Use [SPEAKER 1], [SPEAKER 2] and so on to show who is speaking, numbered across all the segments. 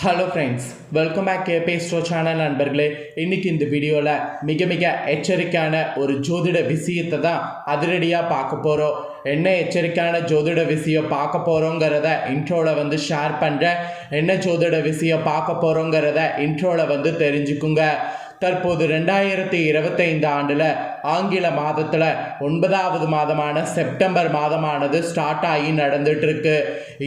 [SPEAKER 1] Hello friends welcome back கேபே ஸ்டோ channel நண்பர்களே. இன்னைக்கு இந்த வீடியோவில் மிக மிக எச்சரிக்கையான ஒரு ஜோதிட விஷயத்தை தான் அதிரடியாக பார்க்க போகிறோம் என்ன எச்சரிக்கையான ஜோதிட விஷயம் பார்க்க போகிறோங்கிறத இன்ட்ரோவில் வந்து ஷேர் பண்ணுறேன் என்ன ஜோதிட விஷயம் பார்க்க போகிறோங்கிறத இன்ட்ரோவில் வந்து தெரிஞ்சுக்குங்க. தற்போது ரெண்டாயிரத்தி இருபத்தைந்து ஆண்டில் ஆங்கில மாதத்தில் ஒன்பதாவது மாதமான செப்டம்பர் மாதமானது ஸ்டார்ட் ஆகி நடந்துட்டுருக்கு.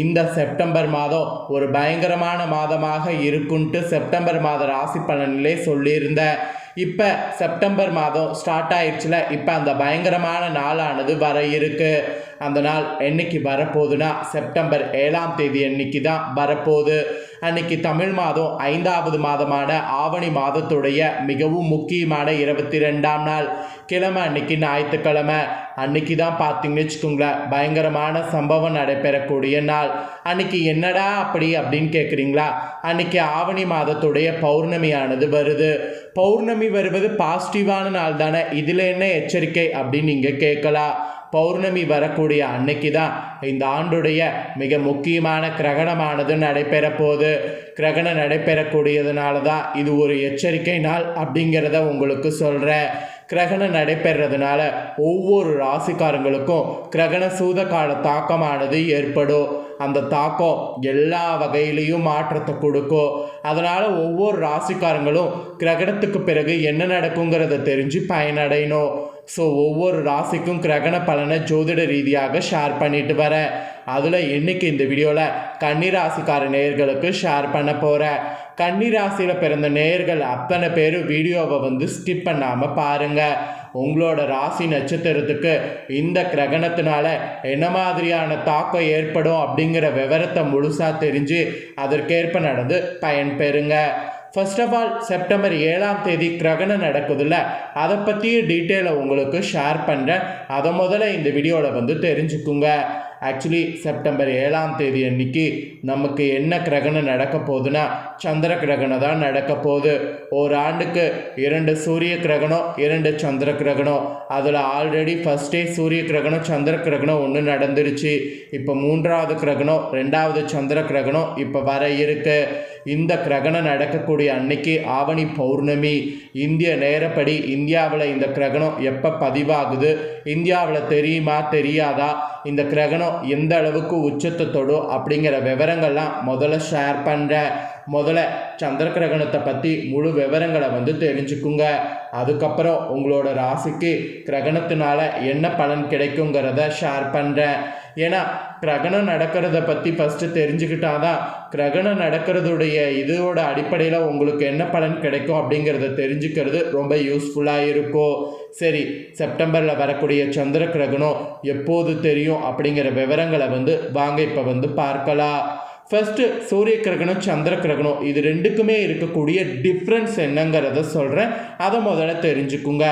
[SPEAKER 1] இந்த செப்டம்பர் மாதம் ஒரு பயங்கரமான மாதமாக இருக்குன்ட்டு செப்டம்பர் மாத ராசி பலனிலே சொல்லியிருந்தேன் இப்போ செப்டம்பர் மாதம் ஸ்டார்ட் ஆயிடுச்சுல இப்போ அந்த பயங்கரமான நாளானது வர இருக்குது அந்த நாள் என்னைக்கு வரப்போகுதுன்னா செப்டம்பர் ஏழாம் தேதி அன்னைக்கு தான் வரப்போகுது. அன்னைக்கு தமிழ் மாதம் ஐந்தாவது மாதமான ஆவணி மாதத்துடைய மிகவும் முக்கியமான இருபத்தி ரெண்டாம் நாள். கிழமை அன்னைக்கு ஞாயிற்றுக்கிழமை. அன்னைக்கு தான் பார்த்தீங்கன்னு வச்சுக்கோங்களேன் பயங்கரமான சம்பவம் நடைபெறக்கூடிய நாள். அன்னைக்கு என்னடா அப்படி அப்படின்னு கேட்குறீங்களா அன்னைக்கு ஆவணி மாதத்துடைய பௌர்ணமியானது வருது. பௌர்ணமி வருவது பாசிட்டிவான நாள் தானே இதில் என்ன எச்சரிக்கை அப்படின்னு நீங்கள் கேட்கலாம். பௌர்ணமி வரக்கூடிய அன்னைக்கு தான் இந்த ஆண்டுடைய மிக முக்கியமான கிரகணமானது நடைபெற போகுது கிரகணம் நடைபெறக்கூடியதுனால தான் இது ஒரு எச்சரிக்கை நாள் அப்படிங்கிறத உங்களுக்கு சொல்கிறேன் கிரகணம் நடைபெறதுனால ஒவ்வொரு ராசிக்காரங்களுக்கும் கிரகண சூத கால தாக்கமானது ஏற்படும். அந்த தாக்கம் எல்லா வகையிலையும் மாற்றத்தை கொடுக்கும். அதனால் ஒவ்வொரு ராசிக்காரங்களும் கிரகணத்துக்கு பிறகு என்ன நடக்குங்கிறத தெரிஞ்சு பயனடையணும். ஸோ ஒவ்வொரு ராசிக்கும் கிரகண பலனை ஜோதிட ரீதியாக ஷேர் பண்ணிட்டு வரேன் அதில் இன்னைக்கு இந்த வீடியோவில் கன்னிராசிக்கார நேயர்களுக்கு ஷேர் பண்ண போகிறேன் கன்னிராசியில் பிறந்த நேயர்கள் அத்தனை பேர் வீடியோவை வந்து ஸ்கிப் பண்ணாமல் பாருங்கள் உங்களோட ராசி நட்சத்திரத்துக்கு இந்த கிரகணத்தினால என்ன மாதிரியான தாக்கம் ஏற்படும் அப்படிங்கிற விவரத்தை முழுசாக தெரிஞ்சு அதற்கேற்ப நடந்து பயன் பெறுங்க ஃபர்ஸ்ட் ஆஃப் ஆல் செப்டம்பர் ஏழாம் தேதி கிரகணம் நடக்குதுல்ல. அதை பற்றிய டீட்டெயிலை உங்களுக்கு ஷேர் பண்ணுறேன் அதை முதல்ல இந்த வீடியோவில் வந்து தெரிஞ்சுக்குங்க. ஆக்சுவலி செப்டம்பர் ஏழாம் தேதி அன்னைக்கு நமக்கு என்ன கிரகணம் நடக்க போகுதுன்னா சந்திர கிரகணம் தான் நடக்க போகுது. ஒரு ஆண்டுக்கு இரண்டு சூரிய கிரகணம் இரண்டு சந்திர கிரகணம். அதில் ஆல்ரெடி ஃபஸ்ட்டே சூரிய கிரகணம் சந்திர கிரகணம் ஒன்று நடந்துருச்சு. இப்போ மூன்றாவது கிரகணம் ரெண்டாவது சந்திர கிரகணம் இப்போ வர இருக்கு. இந்த கிரகணம் நடக்கக்கூடிய அன்னைக்கு ஆவணி பௌர்ணமி. இந்திய நேரப்படி இந்தியாவில் இந்த கிரகணம் எப்போ பதிவாகுது? இந்தியாவில் தெரியுமா தெரியாதா? இந்த கிரகணம் எந்த அளவுக்கு உச்சத்தை தொடும் அப்படிங்கிற விவரங்கள்லாம் முதல்ல ஷேர் பண்ணுறேன் முதல்ல சந்திர கிரகணத்தை பற்றி முழு விவரங்களை வந்து தெரிஞ்சுக்குங்க. அதுக்கப்புறம் உங்களோட ராசிக்கு கிரகணத்தினால என்ன பலன் கிடைக்குங்கிறத ஷேர் பண்ணுறேன் ஏன்னா கிரகணம் நடக்கிறத பற்றி ஃபஸ்ட்டு தெரிஞ்சுக்கிட்டாதான் கிரகணம் நடக்கிறதுடைய இதோட அடிப்படையில் உங்களுக்கு என்ன பலன் கிடைக்கும் அப்படிங்கிறத தெரிஞ்சுக்கிறது ரொம்ப யூஸ்ஃபுல்லாக இருக்கும். சரி செப்டம்பரில் வரக்கூடிய சந்திர கிரகணம் எப்போது தெரியும் அப்படிங்கிற விவரங்களை வந்து வாங்க இப்போ வந்து பார்க்கலாம். ஃபஸ்ட்டு சூரிய கிரகணம் சந்திர கிரகணம் இது ரெண்டுக்குமே இருக்கக்கூடிய டிஃப்ரென்ஸ் என்னங்கிறத சொல்கிறேன் அதை முதல்ல தெரிஞ்சுக்குங்க.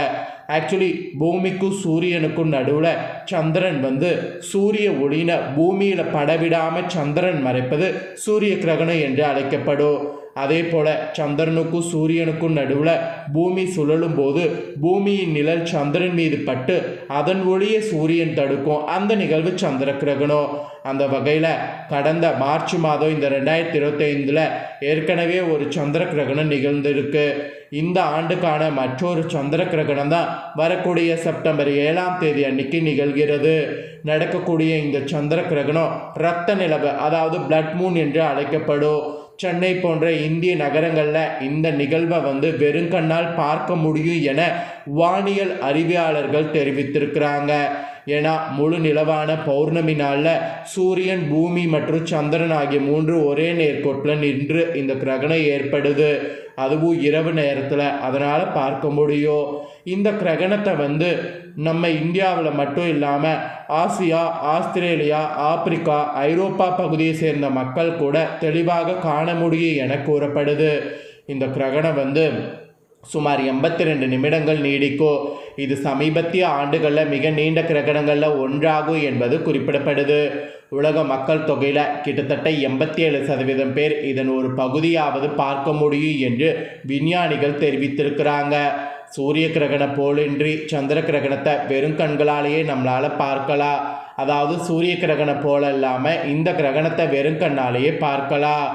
[SPEAKER 1] ஆக்சுவலி பூமிக்கும் சூரியனுக்கும் நடுவில் சந்திரன் வந்து சூரிய ஒளியின பூமியில் படவிடாமல் சந்திரன் மறைப்பது சூரிய கிரகணம் என்று அழைக்கப்படும். அதே போல் சந்திரனுக்கும் சூரியனுக்கும் நடுவில் பூமி சுழலும் போது பூமியின் நிழல் சந்திரன் மீது பட்டு அதன் ஒளியை சூரியன் தடுக்கும். அந்த நிகழ்வு சந்திர கிரகணம். அந்த வகையில் கடந்த மார்ச் மாதம் இந்த ரெண்டாயிரத்தி இருபத்தைந்தில் ஏற்கனவே ஒரு சந்திர கிரகணம் நிகழ்ந்திருக்கு. இந்த ஆண்டுக்கான மற்றொரு சந்திர கிரகணம் தான் வரக்கூடிய செப்டம்பர் ஏழாம் தேதி அன்னைக்கு நிகழ்கிறது. நடக்கக்கூடிய இந்த சந்திர கிரகணம் இரத்த நிலவு அதாவது பிளட் மூன் என்று அழைக்கப்படும். சென்னை போன்ற இந்திய நகரங்களில் இந்த நிகழ்வை வந்து வெறுங்கண்ணால் பார்க்க முடியும் என வானியல் அறிவியலாளர்கள் தெரிவித்திருக்கிறாங்க. ஏன்னா முழு நிலவான பௌர்ணமி நாளில் சூரியன் பூமி மற்றும் சந்திரன் ஆகிய மூன்று ஒரே நேர்கோட்டில் நின்று இந்த கிரகணம் ஏற்படுது. அதுவும் இரவு நேரத்தில் அதனால் பார்க்க முடியும் இந்த கிரகணத்தை வந்து நம்ம இந்தியாவில் மட்டும் இல்லாமல் ஆசியா ஆஸ்திரேலியா ஆப்பிரிக்கா ஐரோப்பா பகுதியை சேர்ந்த மக்கள் கூட தெளிவாக காண முடியும் என கூறப்படுது. இந்த கிரகணம் வந்து சுமார் எண்பத்தி ரெண்டு நிமிடங்கள் நீடிக்கும் இது சமீபத்திய ஆண்டுகளில் மிக நீண்ட கிரகணங்களில் ஒன்றாகும் என்பது குறிப்பிடப்படுது. உலக மக்கள் தொகையில் கிட்டத்தட்ட எண்பத்தி ஏழு சதவீதம் பேர் இதன் ஒரு பகுதியாவது பார்க்க முடியும் என்று விஞ்ஞானிகள் தெரிவித்திருக்கிறாங்க. சூரிய கிரகணம் போலின்றி சந்திர கிரகணத்தை வெறும் கண்களாலேயே நம்மளால் பார்க்கலாம். அதாவது சூரிய கிரகணம் போல இல்லாமல் இந்த கிரகணத்தை வெறும் கண்ணாலேயே பார்க்கலாம்.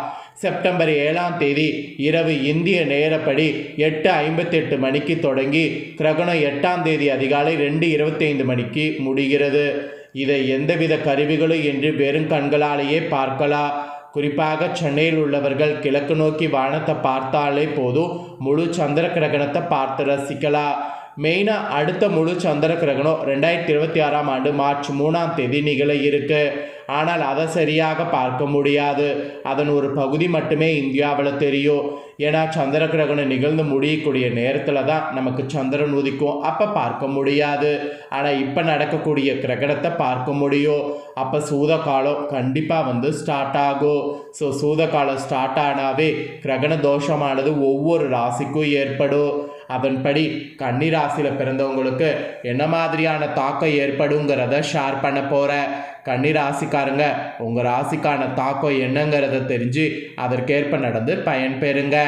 [SPEAKER 1] செப்டம்பர் ஏழாம் தேதி இரவு இந்திய நேரப்படி எட்டு ஐம்பத்தெட்டு மணிக்கு தொடங்கி கிரகணம் எட்டாம் தேதி அதிகாலை ரெண்டு இருபத்தைந்து மணிக்கு முடிகிறது. இதை எந்தவித கருவிகளும் என்று வெறும் கண்களாலேயே பார்க்கலாம் குறிப்பாக சென்னையில் உள்ளவர்கள் கிழக்கு நோக்கி வானத்தை பார்த்தாலே போதும் முழு சந்திர கிரகணத்தை பார்த்து ரசிக்கலாம் மெயினாக அடுத்த முழு சந்திர கிரகணம் ரெண்டாயிரத்தி இருபத்தி ஆறாம் ஆண்டு மார்ச் மூணாம் தேதி நிகழ இருக்கு. ஆனால் அதை சரியாக பார்க்க முடியாது. அதன் ஒரு பகுதி மட்டுமே இந்தியாவில் தெரியும். ஏன்னா சந்திர கிரகணம் நிகழ்ந்து முடியக்கூடிய நேரத்தில் தான் நமக்கு சந்திரன் உதிக்கும். அப்போ பார்க்க முடியாது. ஆனால் இப்போ நடக்கக்கூடிய கிரகணத்தை பார்க்க முடியும். அப்போ சூத காலம் கண்டிப்பாக வந்து ஸ்டார்ட் ஆகும். ஸோ சூத காலம் ஸ்டார்ட் ஆனாவே கிரகண தோஷமானது ஒவ்வொரு ராசிக்கும் ஏற்படும். அதன்படி கன்னி ராசியில் பிறந்தவங்களுக்கு என்ன மாதிரியான தாக்கம் ஏற்படுங்கிறத ஷேர் பண்ண போகிறேன் கன்னி ராசிக்காரங்க உங்கள் ராசிக்கான தாக்கம் என்னங்கிறத தெரிஞ்சு அதற்கேற்ப நடந்து பயன் பெறுங்க.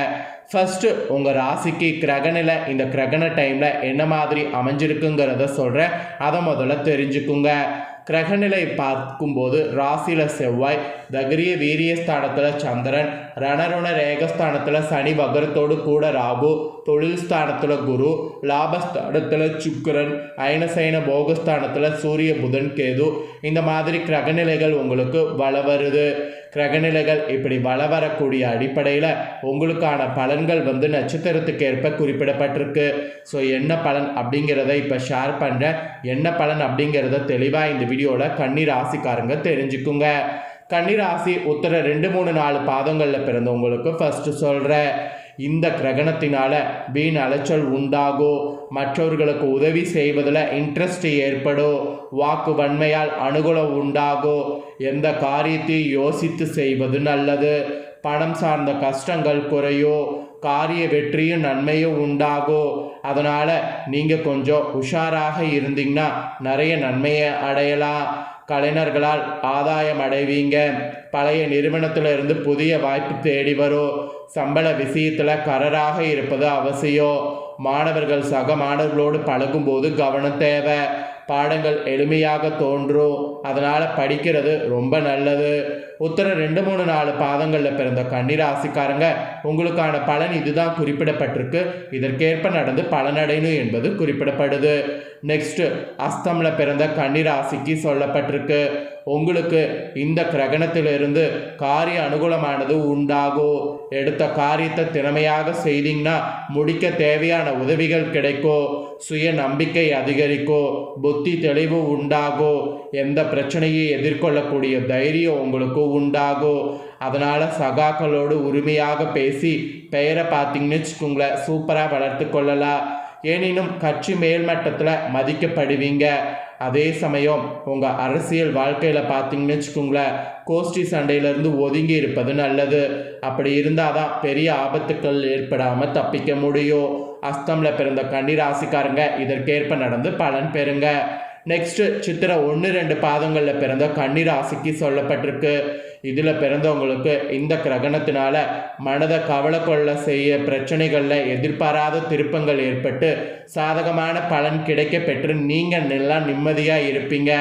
[SPEAKER 1] ஃபஸ்ட்டு உங்கள் ராசிக்கு கிரகணில் இந்த கிரகண டைமில் என்ன மாதிரி அமைஞ்சிருக்குங்கிறத சொல்கிறேன் அதை முதல்ல தெரிஞ்சுக்குங்க. கிரகநிலை பார்க்கும்போது ராசியில் செவ்வாய் தகிரிய வீரியஸ்தானத்தில் சந்திரன் ரணருண ரேகஸ்தானத்தில் சனி வகரத்தோடு கூட ராகு தொழில் ஸ்தானத்தில் குரு லாபஸ்தானத்தில் சுக்கரன் அயனசைன போகஸ்தானத்தில் சூரிய புதன் கேது. இந்த மாதிரி கிரகநிலைகள் உங்களுக்கு வள வருது. கிரகநிலைகள் இப்படி வள வரக்கூடிய அடிப்படையில் உங்களுக்கான பலன்கள் வந்து நட்சத்திரத்துக்கு ஏற்ப குறிப்பிடப்பட்டிருக்கு. ஸோ என்ன பலன் அப்படிங்கிறத இப்போ ஷேர் பண்ணுறேன் என்ன பலன் அப்படிங்கிறத தெளிவாக இந்த வீடியோவில் கண்ணீர் ராசிக்காரங்க தெரிஞ்சுக்குங்க. கன்னிராசி உத்தர ரெண்டு மூணு நாலு பாதங்களில் பிறந்தவங்களுக்கு ஃபஸ்ட்டு சொல்கிறேன் இந்த கிரகணத்தினால வீண் அலைச்சல் உண்டாகும் மற்றவர்களுக்கு உதவி செய்வதில் இன்ட்ரெஸ்ட் ஏற்படும் வாக்கு வன்மையால் அனுகூலம் உண்டாகும் எந்த காரியத்தையும் யோசித்து செய்வது நல்லது? பணம் சார்ந்த கஷ்டங்கள் குறையும் காரிய வெற்றியும் நன்மையும் உண்டாகும் அதனால் நீங்கள் கொஞ்சம் உஷாராக இருந்தீங்கன்னா நிறைய நன்மையை அடையலாம். கலைஞர்களால் ஆதாயம் அடைவீங்க. பழைய நிறுவனத்தில் இருந்து புதிய வாய்ப்பு தேடி வரும் சம்பள விஷயத்தில் கரராக இருப்பது அவசியம் மாணவர்கள் சக மாணவர்களோடு பழகும்போது கவனம் தேவை. பாடங்கள் எளிமையாக தோன்றும். அதனால் படிக்கிறது ரொம்ப நல்லது. உத்தர ரெண்டு மூணு நாலு பாதங்களில் பிறந்த கன்னிராசிக்காரங்க உங்களுக்கான பலன் இதுதான் குறிப்பிடப்பட்டிருக்கு. இதற்கேற்ப நடந்து பலனடையணும் என்பது குறிப்பிடப்படுது. நெக்ஸ்ட்டு அஸ்தமில் பிறந்த கன்னிராசிக்கு சொல்லப்பட்டிருக்கு. உங்களுக்கு இந்த கிரகணத்திலிருந்து காரிய அனுகூலமானது உண்டாகும் எடுத்த காரியத்தை திறமையாக செய்தீங்கன்னா முடிக்க தேவையான உதவிகள் கிடைக்கும் சுய நம்பிக்கை அதிகரிக்கும் புத்தி தெளிவு உண்டாகும் எந்த பிரச்சனையை எதிர்கொள்ளக்கூடிய தைரியம் உங்களுக்கு உண்டாகும் அதனால் சகாக்களோடு உரிமையாக பேசி பெயரை பார்த்தீங்கன்னு வச்சுக்கோங்களேன். சூப்பராக வளர்த்து கொள்ளலாம். எனினும் கட்சி மேல்மட்டத்தில் மதிக்கப்படுவீங்க. அதே சமயம் உங்கள் அரசியல் வாழ்க்கையில் பார்த்தீங்கன்னு வச்சுக்கோங்களேன் கோஷ்டி சண்டையிலேருந்து ஒதுங்கி இருப்பது நல்லது. அப்படி இருந்தால் தான் பெரிய ஆபத்துக்கள் ஏற்படாமல் தப்பிக்க முடியும். அஸ்தமில் பிறந்த கன்னிராசிக்காரங்க இதற்கேற்ப நடந்து பலன் பெறுங்க. நெக்ஸ்ட்டு சித்திரை ஒன்று ரெண்டு பாதங்களில் பிறந்த கன்னிராசிக்கு சொல்லப்பட்டிருக்கு. இதில் பிறந்தவங்களுக்கு இந்த கிரகணத்தினால மனதை கவலை கொள்ள செய்ய பிரச்சனைகளில் எதிர்பாராத திருப்பங்கள் ஏற்பட்டு சாதகமான பலன் கிடைக்க பெற்று நீங்கள் நல்லா நிம்மதியாக இருப்பீங்க.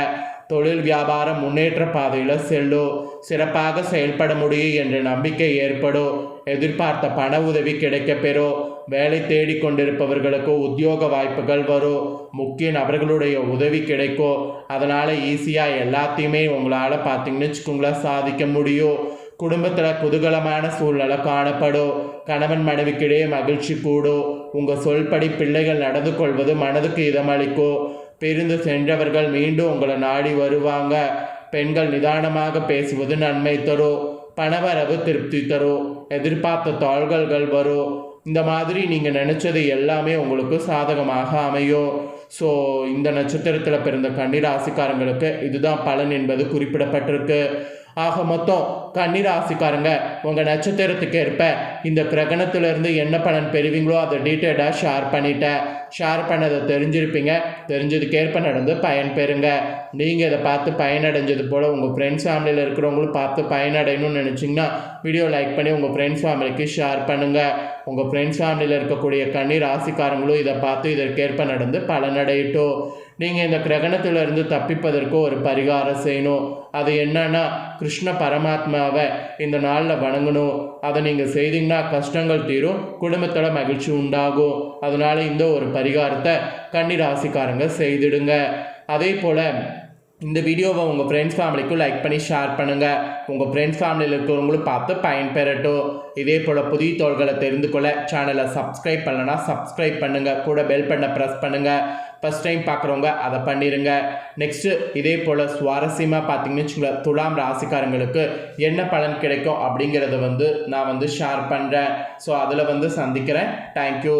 [SPEAKER 1] தொழில் வியாபாரம் முன்னேற்ற பாதையில் செல்லும். சிறப்பாக செயல்பட முடியும் என்ற நம்பிக்கை ஏற்படும். எதிர்பார்த்த பண உதவி கிடைக்கப்பெறும் வேலை தேடிக்கொண்டிருப்பவர்களுக்கோ உத்தியோக வாய்ப்புகள் வரும். முக்கிய நபர்களுடைய உதவி கிடைக்கும் அதனால் ஈஸியாக எல்லாத்தையுமே உங்களால் பார்த்தீங்கன்னு வச்சுக்கோங்களேன் சாதிக்க முடியும். குடும்பத்தில் குதூகலமான சூழ்நிலை காணப்படும். கணவன் மனைவிக்கிடையே மகிழ்ச்சி கூடும். உங்கள் சொல்படி பிள்ளைகள் நடந்து கொள்வது மனதுக்கு இதமளிக்கும். பிரிந்து சென்றவர்கள் மீண்டும் உங்களை நாடி வருவாங்க. பெண்கள் நிதானமாக பேசுவது நன்மை தரும். பணவரவு திருப்தி தரும். எதிர்பார்த்த தாள்கள்கள் வரும். இந்த மாதிரி நீங்கள் நினச்சது எல்லாமே உங்களுக்கு சாதகமாக அமையும் ஸோ இந்த நட்சத்திரத்தில் பிறந்த கன்னிராசிக்காரங்களுக்கு இதுதான் பலன் என்பது குறிப்பிடப்பட்டிருக்கு. ஆக மொத்தம் கன்னிராசிக்காரங்க உங்கள் நட்சத்திரத்துக்கு ஏற்ப இந்த கிரகணத்திலிருந்து என்ன பலன் பெறுவீங்களோ அதை டீட்டெயிலாக ஷேர் பண்ணிட்டேன். ஷேர் பண்ணதை தெரிஞ்சிருப்பீங்க. தெரிஞ்சதுக்கேற்ப நடந்து பயன் பெறுங்க. நீங்கள் இதை பார்த்து பயனடைஞ்சது போல் உங்கள் ஃப்ரெண்ட்ஸ் ஃபேமிலியில் இருக்கிறவங்களும் பார்த்து பயனடையணும்னு நினச்சிங்கன்னா வீடியோ லைக் பண்ணி உங்கள் ஃப்ரெண்ட்ஸ் ஃபேமிலிக்கு ஷேர் பண்ணுங்கள் உங்கள் ஃப்ரெண்ட்ஸ் ஃபேமிலியில் இருக்கக்கூடிய கண்ணீர் ராசிக்காரங்களும் இதை பார்த்து இதற்கேற்ப நடந்து பலனடையட்டும். நீங்கள் இந்த கிரகணத்திலிருந்து தப்பிப்பதற்கு ஒரு பரிகாரம் செய்யணும். அது என்னன்னா கிருஷ்ண பரமாத்மாவை இந்த நாளில் வணங்கணும். அதை நீங்கள் செய்தீங்கன்னா கஷ்டங்கள் தீரும் குடும்பத்தோட மகிழ்ச்சி உண்டாகும். அதனால் இந்த ஒரு பரிகாரத்தை கன்னி ராசிக்காரங்க செய்திடுங்க. அதே போல் இந்த வீடியோவை உங்கள் ஃப்ரெண்ட்ஸ் ஃபேமிலிக்கும் லைக் பண்ணி ஷேர் பண்ணுங்கள் உங்கள் ஃப்ரெண்ட்ஸ் ஃபேமிலியில் இருக்கிறவங்களும் பார்த்து பயன்பெறட்டும். இதே போல் புதிய தோள்களை தெரிந்து கொள்ள சேனலை சப்ஸ்கிரைப் பண்ணலன்னா சப்ஸ்கிரைப் பண்ணுங்கள் கூட பெல் பண்ண ப்ரெஸ் பண்ணுங்கள் ஃபஸ்ட் டைம் பார்க்குறவங்க அதை பண்ணிடுங்க நெக்ஸ்ட்டு இதே போல் சுவாரஸ்யமாக பார்த்தீங்கன்னு வச்சுக்கோங்களேன் துலாம் ராசிக்காரங்களுக்கு என்ன பலன் கிடைக்கும் அப்படிங்கிறத வந்து நான் வந்து ஷேர் பண்ணுறேன் ஸோ அதில் வந்து சந்திக்கிறேன். தேங்க்யூ